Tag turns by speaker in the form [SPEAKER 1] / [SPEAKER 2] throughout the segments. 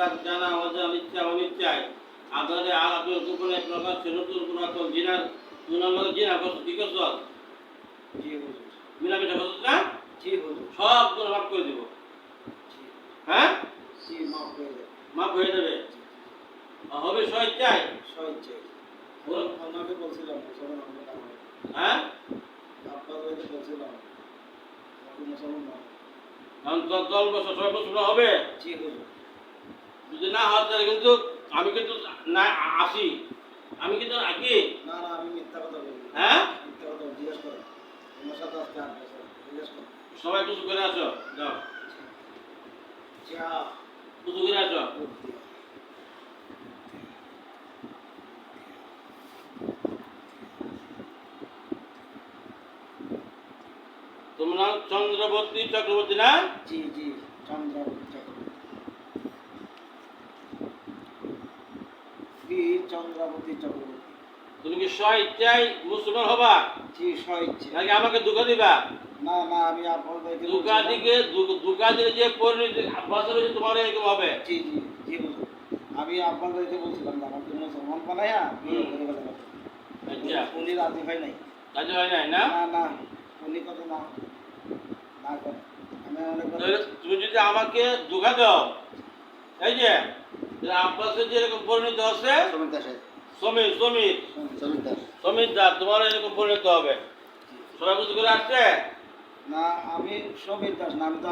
[SPEAKER 1] যাক জানা অজানা ইচ্ছা অনিচ্ছায় আর আপনার গোপনে প্রকাশ নতুন কোনো একটা জিনার তুনার জিনা
[SPEAKER 2] জি হুজুর।
[SPEAKER 1] মিলামিশা করছ না? সব করে মাফ করে দিব। হ্যাঁ?
[SPEAKER 2] মাফ
[SPEAKER 1] হয়ে যাবে। হবে স্বেচ্ছায় বল-
[SPEAKER 2] ওনাকে বলছিলাম হয়?
[SPEAKER 1] হ্যাঁ
[SPEAKER 2] বলছিলাম মুসলমান
[SPEAKER 1] কারণ দল বছর ছয় বছর হবে।
[SPEAKER 2] জি হুজুর।
[SPEAKER 1] যদি না হয় তাহলে কিন্তু আমি কিন্তু না আসি। আমি কিন্তু আগে
[SPEAKER 2] না না আমি মিথ্যা কথা বলি
[SPEAKER 1] হ্যাঁ?
[SPEAKER 2] মিথ্যা কথা জিজ্ঞেস করেন আমার সাথে আজকে আট জিজ্ঞেস করেন
[SPEAKER 1] সবাই কিছু করে আসো যাও। কিছু করে আসো। তোমার নাম চন্দ্রবর্তী চক্রবর্তী না?
[SPEAKER 2] জি জি চন্দ্রাবতী চক্রবর্তী শ্রী চন্দ্রাবতী চক্রবর্তী।
[SPEAKER 1] তুমি কি স্বেচ্ছায় মুসলমান হবা?
[SPEAKER 2] জি
[SPEAKER 1] নাকি আমাকে দুঃখ দিবা?
[SPEAKER 2] না না আমি আপনার বাড়িতে
[SPEAKER 1] দুকা দিকে দুকা দিলে যে পরিণতি বছর হয়েছে তোমার এরকম হবে?
[SPEAKER 2] জি জি জি আমি আপনার বলছিলাম আমাকে মুসলমান বানাইয়া ফেলাম।
[SPEAKER 1] আচ্ছা।
[SPEAKER 2] উনি রাজি হয় নাই।
[SPEAKER 1] কাজে হয় নাই না?
[SPEAKER 2] না না উনি কথা না না করে
[SPEAKER 1] তুমি যদি আমাকে দুঃখা দাও এই যে আব্বাসের যে এরকম পরিণত
[SPEAKER 2] দাসের।
[SPEAKER 1] সমীর সমীর।
[SPEAKER 2] সমিত দাস।
[SPEAKER 1] সমীর দা তোমার এরকম পরিণত হবে। সবাই কিছু করে আসছে?
[SPEAKER 2] না আমি সমিত দাস না আমি তো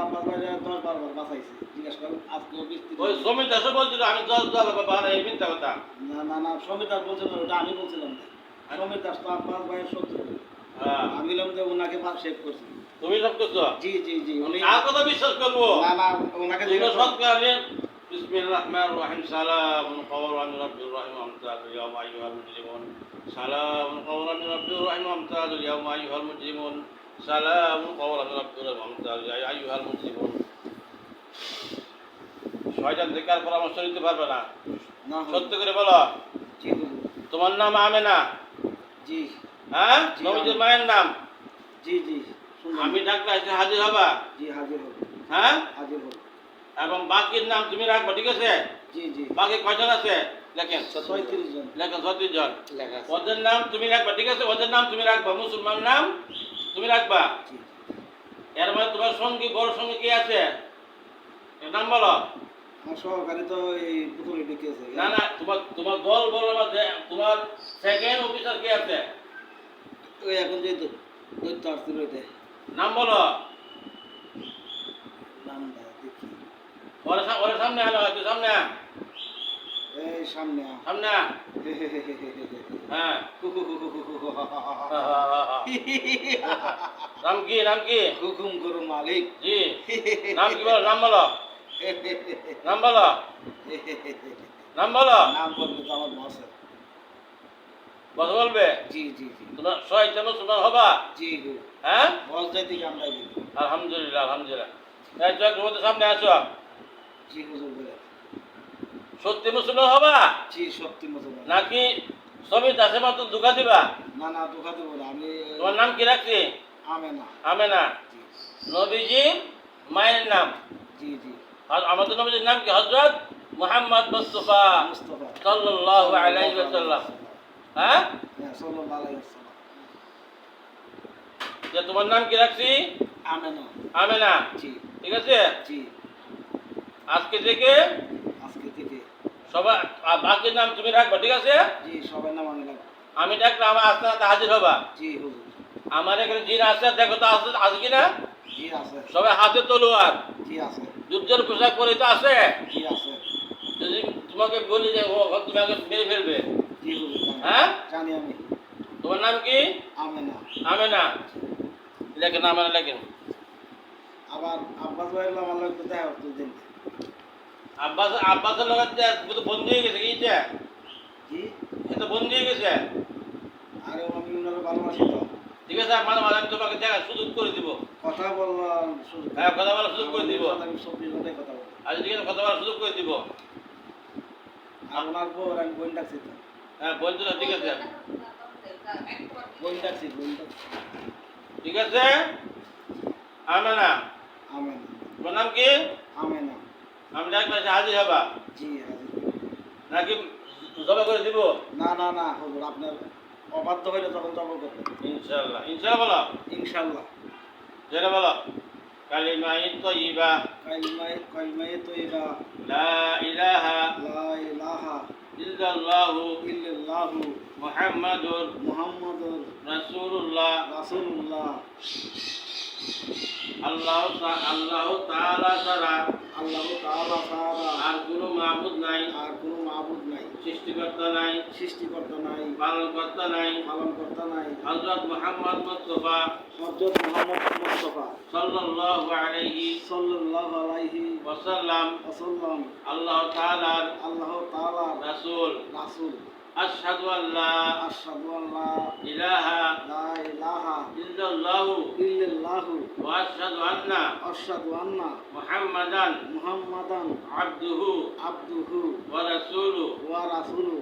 [SPEAKER 2] দশ বারবার বাঁচাইছি। জিজ্ঞেস করুন আজকেও বিস্তৃত
[SPEAKER 1] ওই সমীর দাসও বলছিল আমি দশ দশ বাবা এই মিথ্যা কথা।
[SPEAKER 2] না না না সমিত দাস বলছিল ওটা আমি বলছিলাম না। দাস তো আপনার ভাইয়ের শত্রু।
[SPEAKER 1] হ্যাঁ।
[SPEAKER 2] আমি বললাম যে ওনাকে করছি।
[SPEAKER 1] তুমি সব করছ?
[SPEAKER 2] জি জি জি উনি
[SPEAKER 1] আর কথা বিশ্বাস করব।
[SPEAKER 2] না না ওনাকে জিজ্ঞেস
[SPEAKER 1] সৎ بسم الرحمن الرحيم سلام قولا من رب الرحيم وامتاز اليوم ايها المجرمون سلام قولا من رب الرحيم وامتاز اليوم ايها المجرمون سلام قولا من رب الرحيم وامتاز ايها المجرمون শয়তান থেকে আর পরামর্শ নিতে পারবে না
[SPEAKER 2] না হুজুর।
[SPEAKER 1] সত্য করে বলো
[SPEAKER 2] জি হুজুর।
[SPEAKER 1] তোমার নাম আমেনা
[SPEAKER 2] জি
[SPEAKER 1] হ্যাঁ
[SPEAKER 2] জি,
[SPEAKER 1] নবীজির
[SPEAKER 2] আমি-
[SPEAKER 1] মায়ের নাম
[SPEAKER 2] জি জি শুনলাম।
[SPEAKER 1] আমি ডাকলে এসে হাজির হবা
[SPEAKER 2] জি হাজির হব
[SPEAKER 1] হ্যাঁ
[SPEAKER 2] হাজির হব
[SPEAKER 1] এবং বাকির নাম তুমি রাখবা ঠিক আছে?
[SPEAKER 2] জি জি।
[SPEAKER 1] বাকি কয়জন আছে? লেখেন।
[SPEAKER 2] ছয়ত্রিশ জন।
[SPEAKER 1] লেখেন ছত্রিশ জন। ওদের নাম তুমি রাখবা ঠিক আছে? ওদের নাম তুমি রাখবা মুসলমান নাম তুমি রাখবা। এর মানে তোমার সঙ্গী বড় সঙ্গী কে আছে? এর নাম বলো।
[SPEAKER 2] সহকারী তো এই পুতুলি ঢুকিয়েছে
[SPEAKER 1] না না তোমার তোমার দল বলো না তোমার সেকেন্ড অফিসার কে আছে?
[SPEAKER 2] ওই এখন যে দৈত্য আসছিল
[SPEAKER 1] নাম বলো
[SPEAKER 2] নামটা দেখি
[SPEAKER 1] ওর সা- ওর সামনে তুই সামনে।
[SPEAKER 2] এই সামনে।
[SPEAKER 1] সামনে। হ্যাঁ। নাম কি নাম কি?
[SPEAKER 2] হুকুম করুন মালিক।
[SPEAKER 1] জি। নাম কি বলো নাম বলো। নাম বলো। নাম বলো।
[SPEAKER 2] নাম বলবে তো আমার বসে।
[SPEAKER 1] কথা বলবে?
[SPEAKER 2] জি জি
[SPEAKER 1] তোমার হবা?
[SPEAKER 2] জি
[SPEAKER 1] হ্যাঁ?
[SPEAKER 2] বস আমরা
[SPEAKER 1] আলহামদুলিল্লাহ আলহামদুলিল্লাহ। সামনে আসো।
[SPEAKER 2] জি হুজুর বলে।
[SPEAKER 1] সত্যি মুসলমান হবা?
[SPEAKER 2] জি সত্যি বলে।
[SPEAKER 1] নাকি সবই দাসে মাত্র দুঃখা দিবা?
[SPEAKER 2] না না দুঃখাতে বলে আমি
[SPEAKER 1] তোমার নাম কি রাখছি?
[SPEAKER 2] আমে না
[SPEAKER 1] আমেনা নবীজি মায়ের নাম।
[SPEAKER 2] জি জি।
[SPEAKER 1] আর আমাদের নবীজির নাম কি? হজরত মোহাম্মদ মুস্তফা
[SPEAKER 2] মুস্তফা।
[SPEAKER 1] সাল্লাল্লাহু আলাইহি ওয়াসাল্লাম। হ্যাঁ?
[SPEAKER 2] হ্যাঁ সাল্লাল্লাহু আলাইহি ওয়াসাল্লাম।
[SPEAKER 1] যে তোমার নাম কি রাখছি?
[SPEAKER 2] আমে না
[SPEAKER 1] আমেনা।
[SPEAKER 2] জি।
[SPEAKER 1] ঠিক আছে?
[SPEAKER 2] জি।
[SPEAKER 1] আজকে থেকে?
[SPEAKER 2] আজকে থেকে।
[SPEAKER 1] সবাই আর বাকির নাম তুমি রাখবা ঠিক আছে?
[SPEAKER 2] জি সবাই নাম আমি লাগবে
[SPEAKER 1] আমি ডাকলে আমার আস্তে আস্তে হাজির হবা।
[SPEAKER 2] জি হুজুর।
[SPEAKER 1] আমার এখানে জিন আছে দেখো তো আছে আছে কিনা?
[SPEAKER 2] জি আছে।
[SPEAKER 1] সবাই হাতে তলোয়ার।
[SPEAKER 2] জি আছে।
[SPEAKER 1] যুদ্ধের পোশাক পরে তো আছে?
[SPEAKER 2] জি আছে।
[SPEAKER 1] যদি তোমাকে বলি যে ও তুমি আগে মেরে ফেলবে।
[SPEAKER 2] জি হুজুর
[SPEAKER 1] হ্যাঁ?
[SPEAKER 2] জানি আমি।
[SPEAKER 1] তোমার নাম কি?
[SPEAKER 2] আমে না
[SPEAKER 1] আমেনা। লেখেন আমেনা লেখেন।
[SPEAKER 2] আবার আব্বাস ভাইয়ের আমার লোক হতো দিন।
[SPEAKER 1] আব্বাস আব্বাসের লাগাতে তো বন্দি হয়ে গেছে কি যে?
[SPEAKER 2] জি
[SPEAKER 1] এ তো বন্দি হয়ে গেছে।
[SPEAKER 2] আরে আমি ওনারা ভালোবাসি তো।
[SPEAKER 1] ঠিক আছে মাঝে মাঝে আমি তোমাকে দেখা সুযোগ করে দিব।
[SPEAKER 2] কথা সুযোগ
[SPEAKER 1] হ্যাঁ কথা বলার সুযোগ করে দিব।
[SPEAKER 2] আমি চব্বিশ ঘন্টায় কথা বলব।
[SPEAKER 1] আজ ঠিক আছে কথা বলার সুযোগ করে দিব।
[SPEAKER 2] আর ওনার পর আমি বোন ডাকছি তো।
[SPEAKER 1] হ্যাঁ বলছো ঠিক আছে।
[SPEAKER 2] বোন ডাকছি বোন
[SPEAKER 1] ঠিক আছে? আমেনা।
[SPEAKER 2] আমে না
[SPEAKER 1] তোমার নাম কি?
[SPEAKER 2] আমে না
[SPEAKER 1] আমি ডাকলে হাজির হবা?
[SPEAKER 2] জি
[SPEAKER 1] নাকি জবা করে দিব?
[SPEAKER 2] না না না হুজুর আপনার অবাধ্য হইলে তখন জব করবেন।
[SPEAKER 1] ইনশাল্লাহ ইনশাল্লাহ বলো?
[SPEAKER 2] ইনশাল্লাহ
[SPEAKER 1] যেটা বলো। কালিমাই তৈবা।
[SPEAKER 2] কাইমাই কাইমাই তো এটা
[SPEAKER 1] লা ইলাহা
[SPEAKER 2] লা ইলাহা
[SPEAKER 1] ইল্লাল্লাহু
[SPEAKER 2] ইল্লাল্লাহু
[SPEAKER 1] মুহাম্মাদুর
[SPEAKER 2] মুহাম্মাদুর
[SPEAKER 1] রাসূলুল্লাহ।
[SPEAKER 2] রাসূলুল্লাহ।
[SPEAKER 1] আল্লাহ আল্লাহ তাআলা ছাড়া
[SPEAKER 2] আল্লাহ তাআলা ছাড়া
[SPEAKER 1] আর কোনো মাবুদ নাই।
[SPEAKER 2] আর কোনো মাবুদ নাই।
[SPEAKER 1] সৃষ্টিকর্তা নাই।
[SPEAKER 2] সৃষ্টিকর্তা নাই।
[SPEAKER 1] পালনকর্তা নাই।
[SPEAKER 2] পালনকর্তা নাই।
[SPEAKER 1] হযরত মুহাম্মদ মুস্তাফা।
[SPEAKER 2] হযরত মুহাম্মদ মুস্তাফা।
[SPEAKER 1] সাল্লাল্লাহু আলাইহি
[SPEAKER 2] সাল্লাল্লাহু আলাইহি
[SPEAKER 1] ওয়াসাল্লাম।
[SPEAKER 2] ওয়াসাল্লাম।
[SPEAKER 1] আল্লাহ তাআলার
[SPEAKER 2] আল্লাহ তাআলা
[SPEAKER 1] রাসূল।
[SPEAKER 2] রাসূল।
[SPEAKER 1] আশহাদু আল্লা
[SPEAKER 2] আশহাদু আল্লা
[SPEAKER 1] ইলাহা
[SPEAKER 2] লা ইলাহা
[SPEAKER 1] ইল্লাল্লাহু
[SPEAKER 2] ইল্লাল্লাহু
[SPEAKER 1] ওয়া আশহাদু আন্না
[SPEAKER 2] আশহাদু আন্না
[SPEAKER 1] মুহাম্মাদান
[SPEAKER 2] মুহাম্মাদান
[SPEAKER 1] আবদুহু
[SPEAKER 2] আবদুহু
[SPEAKER 1] ওয়া রাসূলুহু
[SPEAKER 2] ওয়া রাসূলু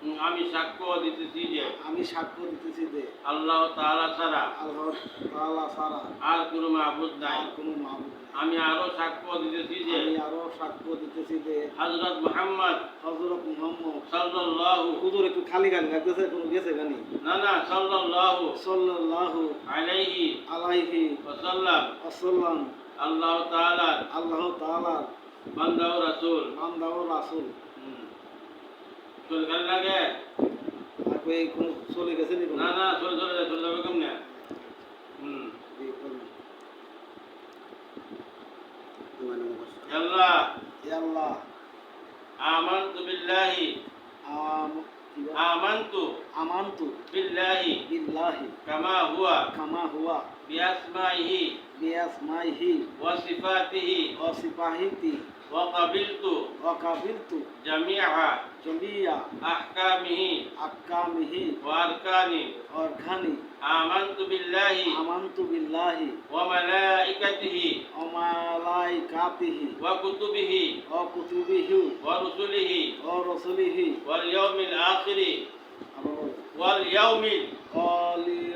[SPEAKER 1] আমি সাক্ষ্য দিতেছি যে
[SPEAKER 2] আমি সাক্ষ্য দিতেছি যে
[SPEAKER 1] আল্লাহ তাআলা ছাড়া
[SPEAKER 2] আল্লাহ তাআলা ছাড়া
[SPEAKER 1] আর কোনো মাবুদ নাই।
[SPEAKER 2] আর কোনো নাই।
[SPEAKER 1] আমি আরও সাক্ষ্য দিতেছি যে
[SPEAKER 2] আমি আরও সাক্ষ্য দিতেছি যে
[SPEAKER 1] হযরত মুহাম্মদ
[SPEAKER 2] হযরত মুহাম্মদ
[SPEAKER 1] সাল্লাল্লাহু
[SPEAKER 2] হুজুর একটু খালি গালি লাগতেছে কোনো গেছে গানি?
[SPEAKER 1] না না সাল্লাল্লাহু
[SPEAKER 2] সাল্লাল্লাহু
[SPEAKER 1] আলাইহি
[SPEAKER 2] আলাইহি
[SPEAKER 1] ওয়াসাল্লাম।
[SPEAKER 2] ওয়াসাল্লাম।
[SPEAKER 1] আল্লাহ তাআলার
[SPEAKER 2] আল্লাহ তাআলা
[SPEAKER 1] বান্দা ও রাসূল।
[SPEAKER 2] বান্দা ও রাসূল।
[SPEAKER 1] হুম। চলে গেল লাগে
[SPEAKER 2] আর কই কোন চলে গেছে নি
[SPEAKER 1] না না চলে চলে যায় চলে যাবে কেমনে হুম আল্লাহ
[SPEAKER 2] আল্লাহ
[SPEAKER 1] আমানতু বিল্লাহি
[SPEAKER 2] আম কি বলে?
[SPEAKER 1] আমানতু
[SPEAKER 2] আমানতু
[SPEAKER 1] বিল্লাহি
[SPEAKER 2] বিল্লাহি
[SPEAKER 1] কামা হুয়া
[SPEAKER 2] কামা হুয়া
[SPEAKER 1] বিআসমাইহি
[SPEAKER 2] বিয়াসমাইহি
[SPEAKER 1] ওয়া সিফাতিহি
[SPEAKER 2] ওয়া সিফাহিতি
[SPEAKER 1] ওয়া কাবিলতু
[SPEAKER 2] ওয়া কাবিলতু
[SPEAKER 1] জামিআ
[SPEAKER 2] জমিয়া
[SPEAKER 1] আহকামিহি
[SPEAKER 2] আকামিহি
[SPEAKER 1] ওয়া আরকানি
[SPEAKER 2] অরখানি
[SPEAKER 1] আমানতু বিল্লাহি
[SPEAKER 2] আমানতু বিল্লাহি
[SPEAKER 1] ওয়া মালাইকাতিহি
[SPEAKER 2] ওয়া মালাইকাতিহি
[SPEAKER 1] ওয়া কুতুবিহি
[SPEAKER 2] ওয়া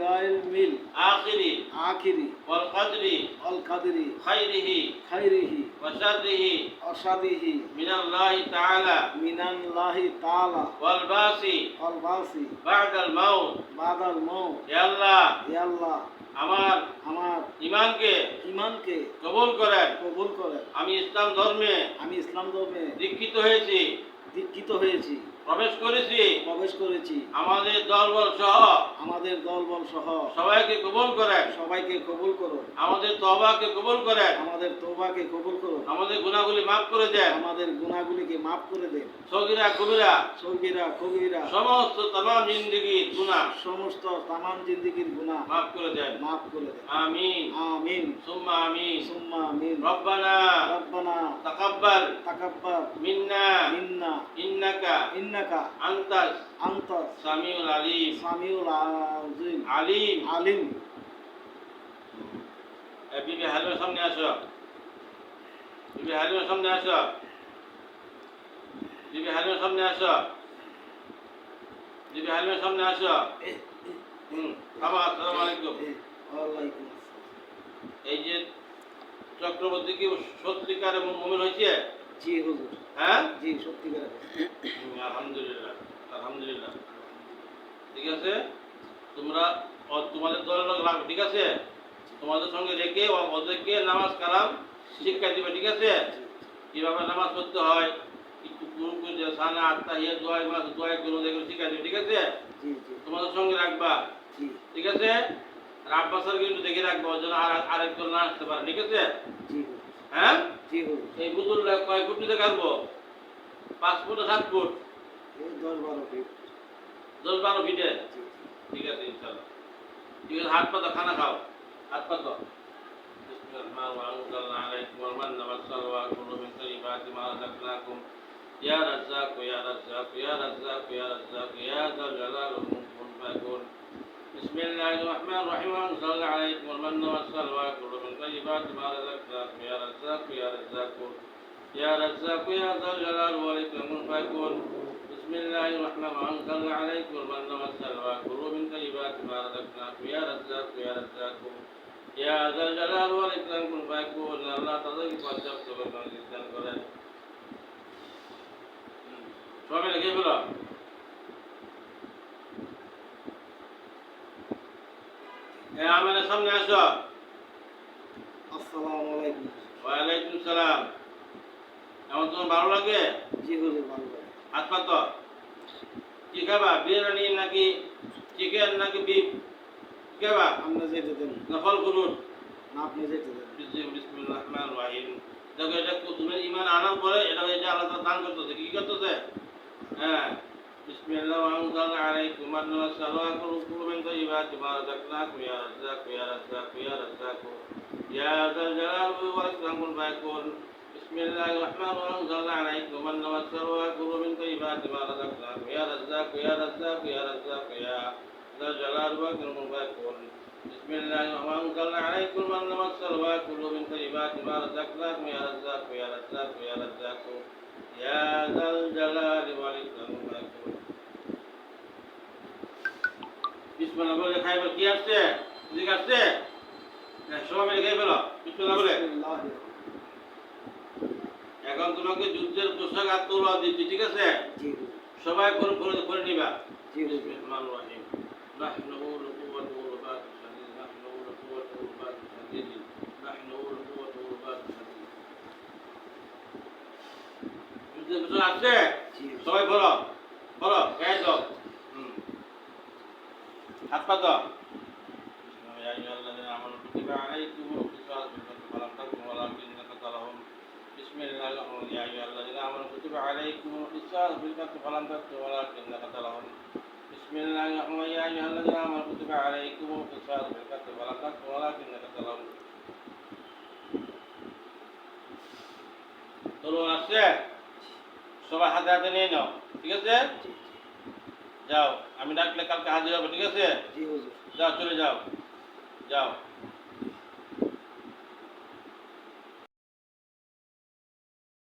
[SPEAKER 1] ওয়া
[SPEAKER 2] ওয়া
[SPEAKER 1] ওয়াল। ওয়াল
[SPEAKER 2] অলিয়াইল মিল।
[SPEAKER 1] আখিরি।
[SPEAKER 2] আখিরি।
[SPEAKER 1] ওয়াল কদরি।
[SPEAKER 2] অল কাদরি।
[SPEAKER 1] খাইরিহি।
[SPEAKER 2] খাইরিহি।
[SPEAKER 1] ওয়া শাররিহি।
[SPEAKER 2] অসাদিহি
[SPEAKER 1] মিনাল্লাহি তাআলা।
[SPEAKER 2] মিনাল্লাহি তাআলা।
[SPEAKER 1] ওয়াল বাসি।
[SPEAKER 2] অল বাসি।
[SPEAKER 1] বাদাল মাউত।
[SPEAKER 2] বাদাল মৌ
[SPEAKER 1] হে আল্লাহ।
[SPEAKER 2] হে আল্লাহ।
[SPEAKER 1] আমার
[SPEAKER 2] আমার
[SPEAKER 1] ইমানকে
[SPEAKER 2] ইমানকে
[SPEAKER 1] কবুল করেন।
[SPEAKER 2] কবুল করেন।
[SPEAKER 1] আমি ইসলাম ধর্মে
[SPEAKER 2] আমি ইসলাম ধর্মে
[SPEAKER 1] দীক্ষিত হয়েছি।
[SPEAKER 2] দীক্ষিত হয়েছি।
[SPEAKER 1] প্রবেশ করেছি।
[SPEAKER 2] প্রবেশ করেছি।
[SPEAKER 1] আমাদের দলবল সহ।
[SPEAKER 2] আমাদের দলবল সহ।
[SPEAKER 1] সবাইকে কবুল করেন।
[SPEAKER 2] সবাইকে কবুল করো
[SPEAKER 1] আমাদের তবাকে কবুল করেন।
[SPEAKER 2] আমাদের তোবাকে কবুল করো
[SPEAKER 1] আমাদের গুনাহগুলি মাফ করে দেন।
[SPEAKER 2] আমাদের গুনাহগুলিকে মাফ করে দেন।
[SPEAKER 1] সগিরা কবিরা।
[SPEAKER 2] সগীরা কবিরা।
[SPEAKER 1] সমস্ত তাম জিন্দগির গুনাহ।
[SPEAKER 2] সমস্ত তামাম জিন্দিগির গুনাহ
[SPEAKER 1] মাফ করে দেন।
[SPEAKER 2] মাফ করে দেন।
[SPEAKER 1] আমিন।
[SPEAKER 2] আমিন।
[SPEAKER 1] সুম্মা আমিন।
[SPEAKER 2] সুম্মা আমিন।
[SPEAKER 1] রব্বানা।
[SPEAKER 2] রব্বানা।
[SPEAKER 1] তাকাব্বাল।
[SPEAKER 2] তাকাব্বার
[SPEAKER 1] মিন্না।
[SPEAKER 2] মিন্না।
[SPEAKER 1] ইন্নাকা।
[SPEAKER 2] ইন্নাকা
[SPEAKER 1] আনতাস
[SPEAKER 2] আনতাস
[SPEAKER 1] সামিউল আলিম।
[SPEAKER 2] সামিউল আজিম
[SPEAKER 1] আলিম।
[SPEAKER 2] আলিম।
[SPEAKER 1] বিবি হালিমের সামনে আসো। বিবি হালিমের সামনে আসো। বিবি হালিমের সামনে আসো। বিবি হালিমের সামনে আসো। হুম আসসালামু আলাইকুম।
[SPEAKER 2] ওয়ালাইকুম
[SPEAKER 1] এই যে চক্রবর্তী কি সত্যিকার মুমিন হয়েছে?
[SPEAKER 2] জি হুজুর।
[SPEAKER 1] হ্যাঁ?
[SPEAKER 2] জি সত্যিকার
[SPEAKER 1] আলহামদুলিল্লাহ আলহামদুলিল্লাহ। ঠিক আছে? তোমরা তোমাদের দলের লোক রাখবে ঠিক আছে? তোমাদের সঙ্গে রেখে ওদেরকে নামাজ কালাম শিক্ষা দিবে ঠিক আছে? কীভাবে নামাজ পড়তে হয় একটু সানা আত্মা ইয়ে দোয়া মাস দোয়া গুলো এগুলো শিক্ষা দিবে ঠিক আছে? তোমাদের সঙ্গে রাখবা ঠিক আছে? আর আব্বাসার কিন্তু দেখে রাখব জন্য আর আরেকজন না আসতে পারে ঠিক আছে? হ্যাঁ
[SPEAKER 2] জি হুজুর
[SPEAKER 1] এই বুতুল কয় ফুট নিতে কাটবো পাঁচ ফুট না সাত ফুট
[SPEAKER 2] এই দশ বারো ফিট
[SPEAKER 1] দশ বারো ফিটে
[SPEAKER 2] জি
[SPEAKER 1] ঠিক আছে ইনশাল্লাহ ঠিক আছে হাত পাতো খানা খাও হাত পাতো بسم الله وأنزلنا عليكم المن والسلوى كل من طيبات ما رزقناكم يا رزاق يا رزاق يا رزاق يا رزاق يا ذا الجلال والإكرام فيكون بسم الله الرحمن الرحيم وأنزلنا عليكم المن والسلوى كل من طيبات ما رزقناكم يا رزاق يا رزاق يا رزاق يا ذا الجلال والإكرام فيكون بسم الله الرحمن الرحيم وأنزلنا عليكم المن والسلوى كلوا من طيبات ما رزقناكم يا رزاق يا رزاق يا ذا الجلال والإكرام كن فيكون الله تضيق والجبت بالمجلس করেন সবাই লিখে ফেলো আমার সামনে আসো।
[SPEAKER 2] আসসালামু আলাইকুম।
[SPEAKER 1] ওয়ালাইকুম সালাম। এমন তোমার ভালো লাগে?
[SPEAKER 2] জি হুজুর ভালো লাগে।
[SPEAKER 1] হাত পাত কি খাবা বিরিয়ানি নাকি চিকেন নাকি বিফ খাবা?
[SPEAKER 2] আপনি যেতে দেন।
[SPEAKER 1] না করুন
[SPEAKER 2] না আপনি যেতে দেন।
[SPEAKER 1] বিসমিল্লাহ রহমান রহিম দেখো এটা তুমি ইমান আনার পরে এটা এটা আলাদা দান করতেছে। কি করতেছে? হ্যাঁ। بسم الله وأنزلنا عليكم من والسلوات وكلوا من طيبات ما رزقناكم يا رزاق يا رزاق يا رزاق. يا ذا الجلال والإكرام والبيكون بسم الله الرحمن الرحيم. أنزلنا عليكم من والسلوات وكلوا من طيبات ما رزقناكم يا رزاق يا رزاق يا رزاق. يا ذا الجلال والإكرام والبيكون بسم الله الرحمن الرحيم. أنزلنا عليكم من والسلوات من طيبات ما رزقناكم يا رزاق يا رزاق يا رزاق. يا ذا الجلال والإكرام والبيكون বিসমিল্লাহ না কি আসছে ঠিক আসছে সবাই মিলে খেয়ে ফেলো এখন তোমাকে যুদ্ধের পোশাক আর তোলা দিচ্ছি ঠিক আছে সবাই করে করে নিবা আসছে সবাই বলো বলো গায়ে تكن ولكن قتلهم بسم الله الرحمن الرحيم يا أيها الذين آمنوا كتب عليكم القصاص في القتل فلم تكن ولكن قتلهم بسم الله الرحمن الرحيم يا أيها الذين آمنوا كتب عليكم القصاص في القتل فلم تكن ولكن قتلهم তলোয়ার আছে সবাই হাতে হাতে নিয়ে নাও ঠিক আছে যাও আমি ডাকলে কালকে হাজির হবে ঠিক আছে
[SPEAKER 2] জি হুজুর
[SPEAKER 1] যাও চলে যাও যাও